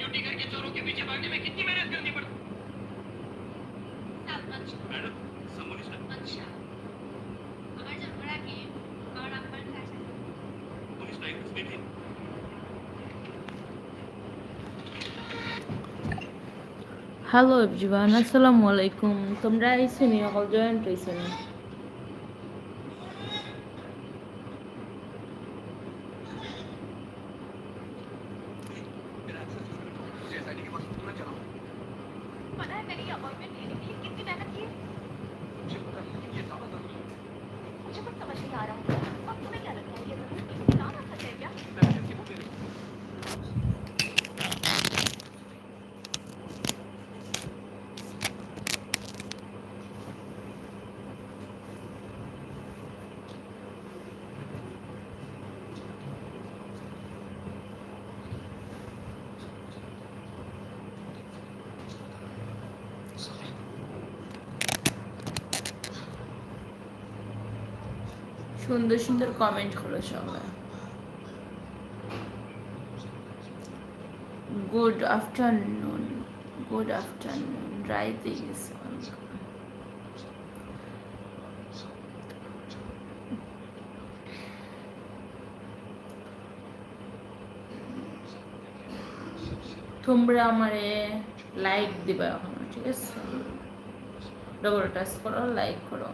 न्यूटिकर के चोरों के पीछे भागने में कितनी मेहनत करनी पड़ती সাত পাঁচ ছয়। मैडम समोलिसा আচ্ছা আমার জন্মের আগে আমার আব্বার কাছে police line speaking hello everyone আসসালামু আলাইকুম তোমরা আইছো নি অকল জয়েন্ট হইছো I don't parang সুন্দর সুন্দর কমেন্ট করো সবাই। গুড আফটারনুন গুড আফটারনুন গেছে তোমরা আমারে লাইক দিবা এখন, ঠিক আছে? ডবল টাচ করো লাইক করো।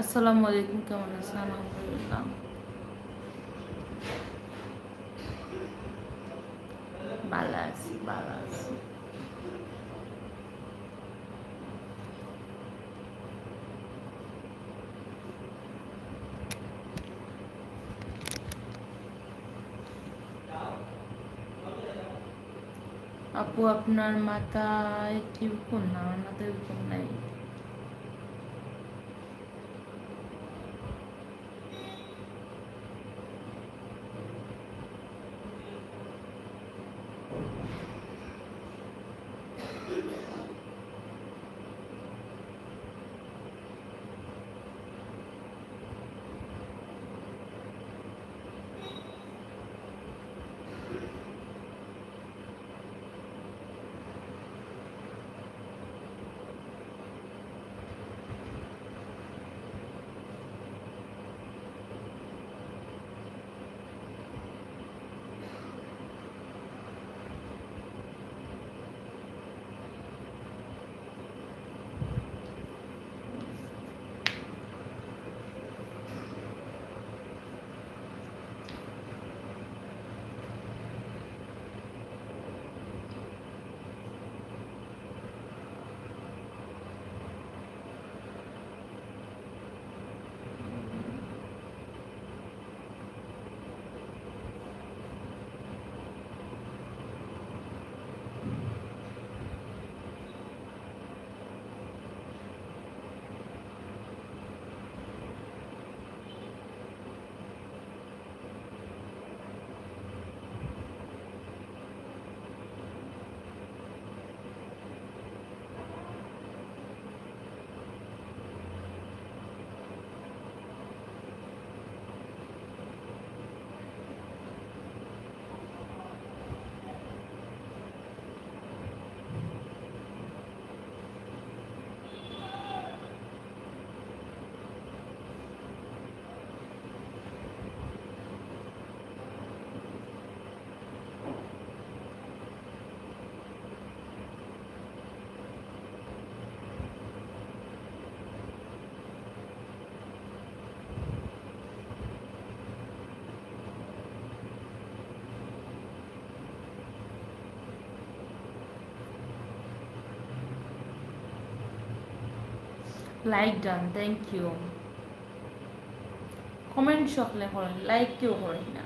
আসসালামু আলাইকুম, কেমন আছেন? আলহামদুলিল্লাহ। ভালো আছি ভালো আছি। আপু, আপনার মাথায় টিউকন না, আমার মাথায় টিউকন নাই। Like done thank you comment সকলে করেন লাইক কেউ করেন না।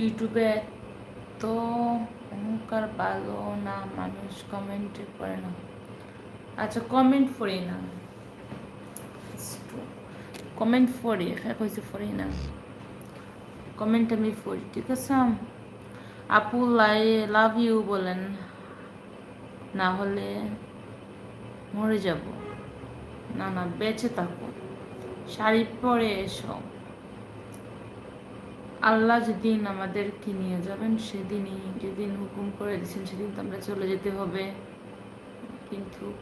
ইউটিউবে তো অহংকার ভালো না, মানুষ কমেন্ট করে না। আচ্ছা কমেন্ট পড়ি না। কমেন্ট পড়ি হ্যাঁ কইছে পড়ি না। কমেন্ট আমি পড়ি, ঠিক আছে? আপু লাই লাভ ইউ বলেন, না হলে মরে যাব। না না, বেঁচে থাকো। শাড়ি পরে এসো। আল্লাহ যেদিন আমাদেরকে নিয়ে যাবেন, সেদিনই, যেদিন হুকুম করে দিয়েছেন, সেদিন তো আমরা চলে যেতে হবে। কিন্তু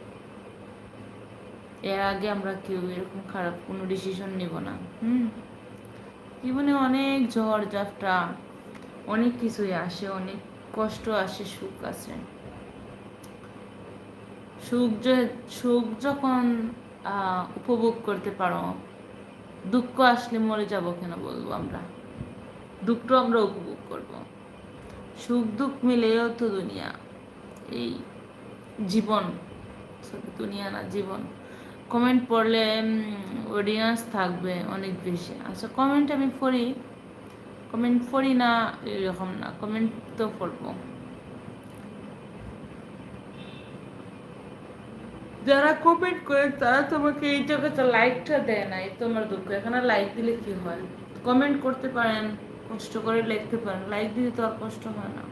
এর আগে আমরা কেউ এরকম খারাপ কোনো ডিসিশন নেব না, হুম? জীবনে অনেক ঝড় ঝাপটা অনেক কিছুই আসে, অনেক কষ্ট আসে, সুখ আসে। সুখ যে- সুখ যখন উপভোগ করতে পারো। দুঃখ আসলে মরে যাব কেন বলব আমরা? দুঃখ আমরা উপভোগ করব। সুখ দুঃখ মিলেও তো দুনিয়া। এই জীবন দুনিয়া না, জীবন। কমেন্ট পড়লে অডিয়েন্স থাকবে অনেক বেশি। আচ্ছা কমেন্ট আমি পড়ি। কমেন্ট পড়ি না, এরকম না। কমেন্ট তো পড়ব। যারা কমেন্ট করে, তারা তোমাকে এই জায়গাতে লাইকটা দেয় না এই তোমার দুঃখ। এখানে লাইক দিলে কি হয়? কমেন্ট করতে পারেন, কষ্ট করে লিখতে পারেন লাইক দিলে তো আর কষ্ট হয় না।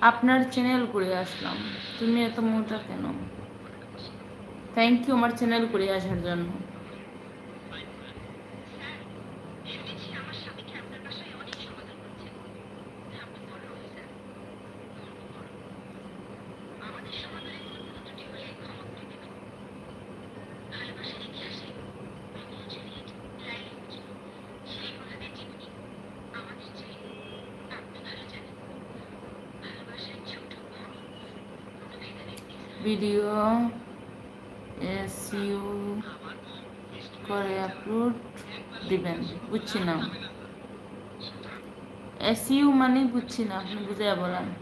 আপনার চ্যানেল করে আসলাম। তুমি এত মোটা কেন? থ্যাংক ইউ আমার চ্যানেল করে আসার জন্য ভিডিও এসইউ করে আপলোড দিবেন বুঝছি না। এসইউ মানে বুঝছি না আপনি বুঝে বলেন আম,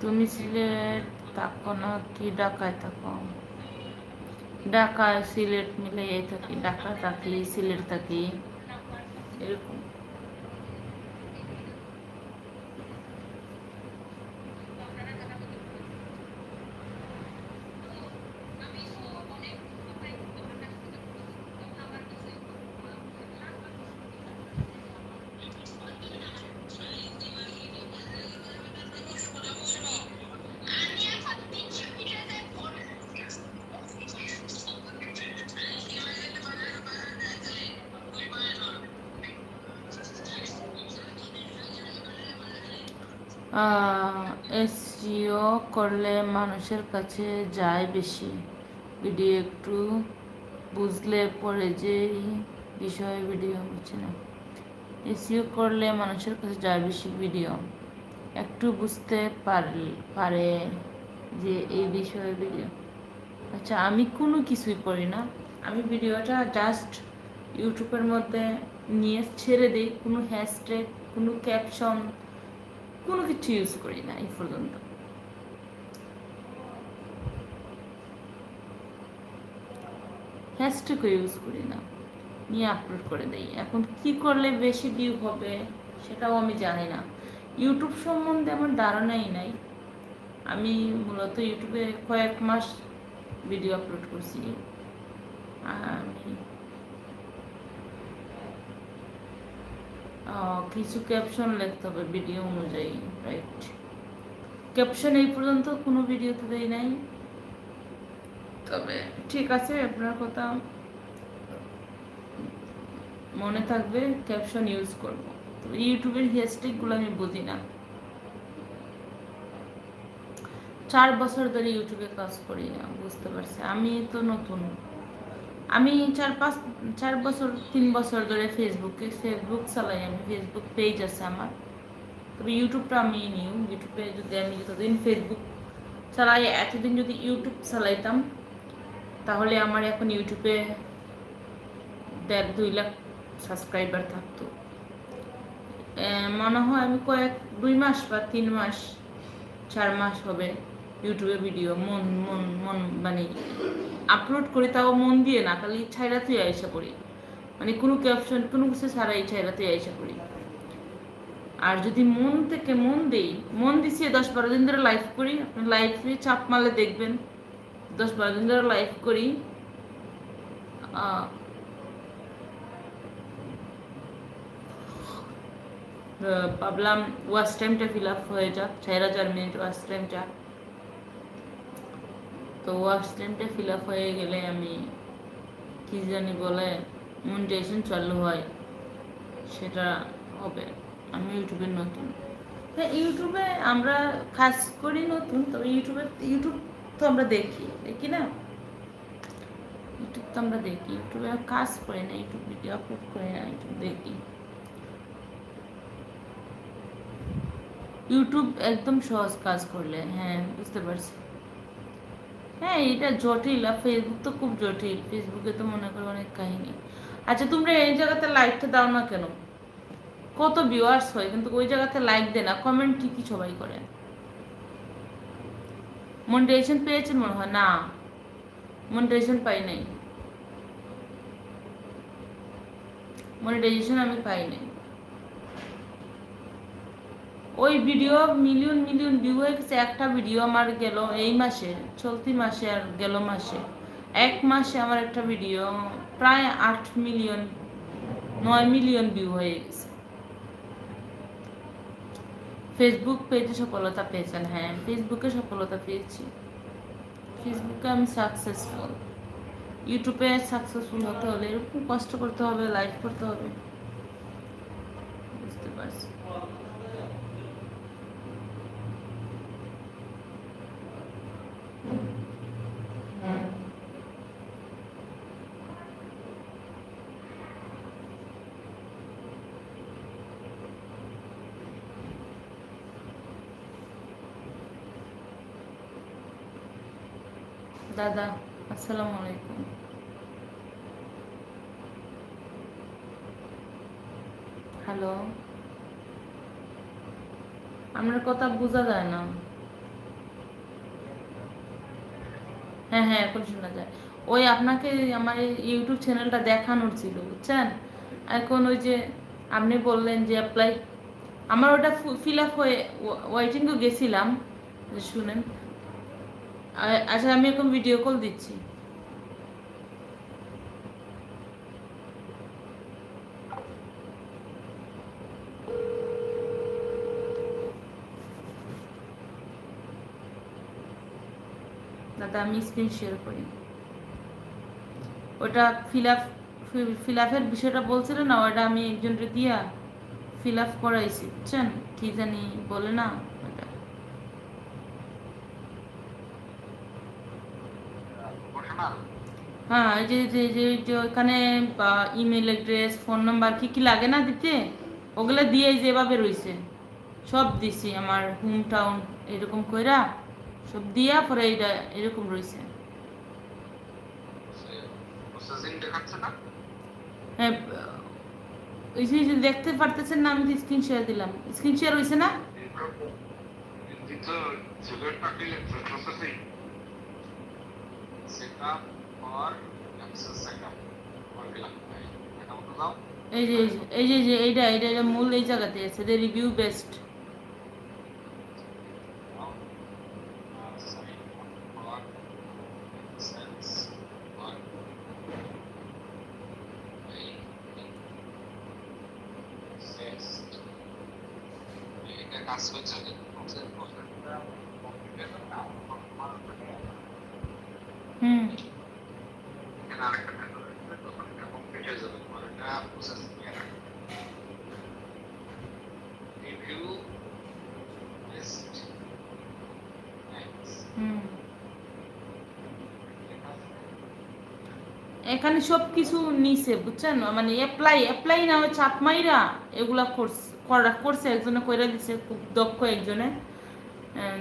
তুমি সিলেট থাকো না কি ঢাকায় থাকো ঢাকায় সিলেট মিলে থাকি ঢাকা থাকি, সিলেট থাকি, এরকম। এসজিও করলে মানুষের কাছে যায় বেশি। ভিডিও একটু বুঝলে পরে যে বিষয়ে ভিডিও বুঝছি না। এসিও করলে মানুষের কাছে যায় বেশি ভিডিও। একটু বুঝতে পারে যে এই বিষয়ে ভিডিও। আচ্ছা আমি কোনো কিছুই করি না। আমি ভিডিওটা জাস্ট ইউটিউবের মধ্যে নিয়ে ছেড়ে দিই। কোনো হ্যাশট্যাগ কোনো ক্যাপশন কোনো কিছু ইউজ করি না এই পর্যন্ত। হ্যাশট্যাগও ইউজ করি না। নিয়ে আপলোড করে দেই। এখন কি করলে বেশি ভিউ হবে সেটাও আমি জানি না। ইউটিউব সম্বন্ধে আমার ধারণাই নাই। আমি মূলত ইউটিউবে কয়েক মাস ভিডিও আপলোড করছি। আমি কিছু ক্যাপশন লিখতে হবে ভিডিও অনুযায়ী রাইট ক্যাপশন এই পর্যন্ত কোনো ভিডিওতে দেই নাই। তবে ঠিক আছে আপনার কথা মনে থাকবে ক্যাপশন ইউজ করব। তবে ইউটিউবের হ্যাশট্যাগুলো আমি বুঝি না। চার বছর ধরে ইউটিউবে কাজ করি বুঝতে পারছি। আমি তো নতুন। আমি চার পাঁচ, চার বছর, তিন বছর ধরে ফেসবুকে ফেসবুক চালাই আমি ফেসবুক পেজ আছে আমার। তবে ইউটিউবটা আমি নিউ। ইউটিউবে যদি আমি যতদিন ফেসবুক চালাই, এতদিন যদি ইউটিউব চালাইতাম, তাহলে আমার এখন ইউটিউবে দেড়, দুই লাখ সাবস্ক্রাইবার থাকতো। মনে হয় আমি কয়েক, দুই মাস বা তিন মাস, চার মাস হবে। ইউটিউবে ভিডিও, মন মন মন মানে আপলোড করি, তাও মন দিয়ে না, খালি ছাইরাতেই আইসা করি মানে কোনো ক্যাপশন কোনো কিছু ছাড়াই ছাইরাতেই আইসা করি আর যদি মন থেকে মন দেই, মন দিছি দশ বারো দিন ধরে লাইভ করি, আপনি লাইভে চাপ মারলে দেখবেন। দশ বারো দিন ধরে লাইভ করি ভাবলাম ওয়াচ টাইমটা ফিল আপ হয়ে যাক চার হাজার মিনিট ওয়াচ টাইমটা তো টাইমটা ফিল আপ হয়ে গেলে আমি কি জানি বলে মনিটাইজেশন চালু হয়। সেটা হবে। আমি ইউটিউবের নতুন। হ্যাঁ ইউটিউবে আমরা কাজ করি নতুন তবে ইউটিউবে, ইউটিউব তো আমরা দেখি দেখি না? ইউটিউব তো আমরা দেখি। ইউটিউবে কাজ করি না, ইউটিউব ভিডিও আপলোড করি না, ইউটিউব দেখি। ইউটিউব একদম সহজ কাজ করলে হ্যাঁ বুঝতে পারছি। হ্যাঁ এটা জটিল আর ফেসবুক তো খুব জটিল। ফেসবুকে তো মনে করো অনেক কাহিনী। আচ্ছা তোমরা এই জায়গাতে লাইকটা দাও না কেন? কত ভিউয়ার্স হয়, কিন্তু ওই জায়গাতে লাইক দেয় না। কমেন্ট ঠিকই সবাই করে। মনিটাইজেশন পেয়েছেন মনে হয়? না। মনিটাইজেশন পাই নাই। মনিটাইজেশন আমি পাই নাই। ওই ভিডিও মিলিয়ন মিলিয়ন ভিউ হয়ে গেছে। একটা ভিডিও আমার গেল এই মাসে, চলতি মাসে আর গেল মাসে। এক মাসে আমার একটা ভিডিও, প্রায় আট মিলিয়ন, নয় মিলিয়ন ভিউ হয়ে গেছে। ফেসবুক পেজে সফলতা পেয়েছেন হ্যাঁ ফেসবুকে সফলতা পেয়েছি। ফেসবুকে আমি সাকসেসফুল ইউটিউবে সাকসেসফুল হতে হলে এরকম কষ্ট করতে হবে লাইভ করতে হবে বুঝতে পারছি দাদা আসসালামু আলাইকুম। হ্যালো? আপনার কথা বোঝা যায় না। হ্যাঁ হ্যাঁ এখন শোনা যায়। ওই আপনাকে আমার ইউটিউব চ্যানেলটা দেখানোর ছিল, বুঝছেন? এখন ওই যে আপনি বললেন যে অ্যাপ্লাই আমার ওটা ফিল আপ হয়ে ওয়াইটিংও গেছিলাম, শুনেন। আচ্ছা আমি এখন ভিডিও কল দিচ্ছি। দাদা আমি স্ক্রিন শেয়ার করি। ওটা ফিল আপ ফিল আপের বিষয়টা বলছিল না ওটা আমি একজনকে দিয়া ফিল আপ করাইছি বুঝছেন? কি জানি বলে না ওটা। হ্যাঁ এই যে যে যে ওখানে ইমেল অ্যাড্রেস ফোন নাম্বার কি কি লাগে না দিতে ওগুলো দিয়ে যেভাবে রইছে। সব দিছি আমার হোম টাউন এরকম কইরা। সব দিয়া পরে এইটা এরকম রয়েছে। প্রসেসিং দেখাচ্ছে না? হ্যাঁ ওই যে যে দেখতে পারতেছেন না আমি তো স্ক্রিন শেয়ার দিলাম। স্ক্রিন শেয়ার হয়েছে না? দ্বিতীয় সিগারেটটা কি processing setup for access setup for গেলাম এটা মতো দাও। এই যে এই যে এই যে এইটা এইটা এটা মূল এই জায়গাতে আছে। যে রিভিউ বেস্ট কাজ করছে হুম এখানে আরেকটা মেথড আছে তখন এটা কমপ্লিট হয়ে যাবে তোমার এটা প্রসেসিং এ রাখবে রিভিউ লিস্ট হুম এখানে সব কিছু নিছে বুঝছেন? মানে অ্যাপ্লাই অ্যাপ্লাই না ওই চাপ এগুলা করছে। করা করছে, একজনে কইরা দিছে, খুব দক্ষ একজনে।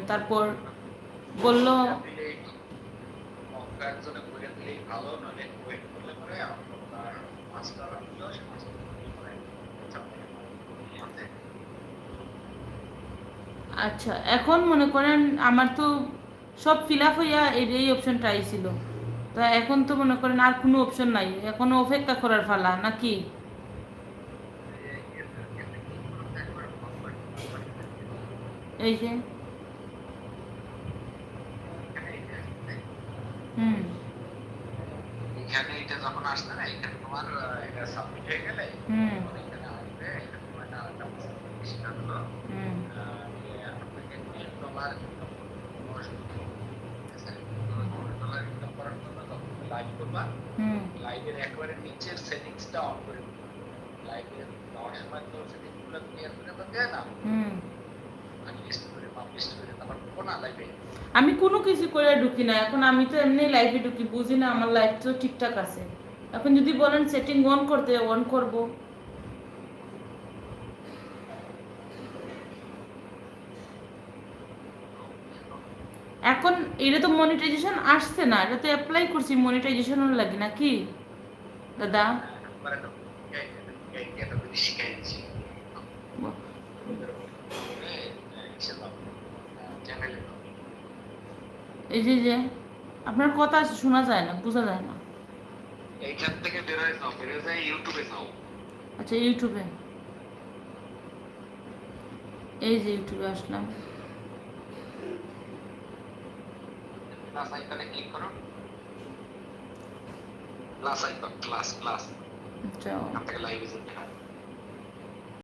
তারপর বলল করে করে আচ্ছা এখন মনে করেন আমার তো সব ফিল আপ হইয়া এই অপশনটা আইছিল। তো এখন তো মনে করেন আর কোনো অপশন নাই। এখন অপেক্ষা করার ফালা নাকি? এই যে হুম এখানে এটা যখন আসবে না এখানে তোমার আহ, এটা সাবমিট হয়ে গেলে হুম। তখন এখানে আসবে এখানে তোমার একটা আরেকটা সেটা হলো হুম। আহ, যে আপনাকে তিন ডলার ইনকাম ডলার ইনকাম করার জন্য তখন লাইভ করবা হুম। লাইভের একেবারে নিচের সেটিংসটা অন করে দিবে লাইভের যাওয়ার সময় তো সেটিংসগুলো ক্লিয়ার করে তো দেয় না। হুম লিস্ট করে পাবলিশ করে তারপর ঢুকো না লাইভে আমি কোনো কিছু করে ঢুকি না। এখন আমি তো এমনি লাইফে ঢুকি বুঝি না আমার লাইফ তো ঠিকঠাক আছে। এখন যদি বলেন সেটিং অন করতে অন করব। এখন এটা তো মনিটাইজেশন আসছে না এটা তো অ্যাপ্লাই করছি মনিটাইজেশনের লাগে নাকি দাদা? একবার একটা এটা যদি শিখাই দিচ্ছি চ্যানেলে এই যে যে আপনার কথা শোনা যায় না বোঝা যায় না। এইখান থেকে বেরোয় যাও বেরোয় যায় ইউটিউবে যাও। আচ্ছা ইউটিউবে এই যে ইউটিউবে আসলাম। প্লাস আইকনে ক্লিক করো। প্লাস আইকন প্লাস প্লাস আচ্ছা। থেকে লাইভে যেতে হবে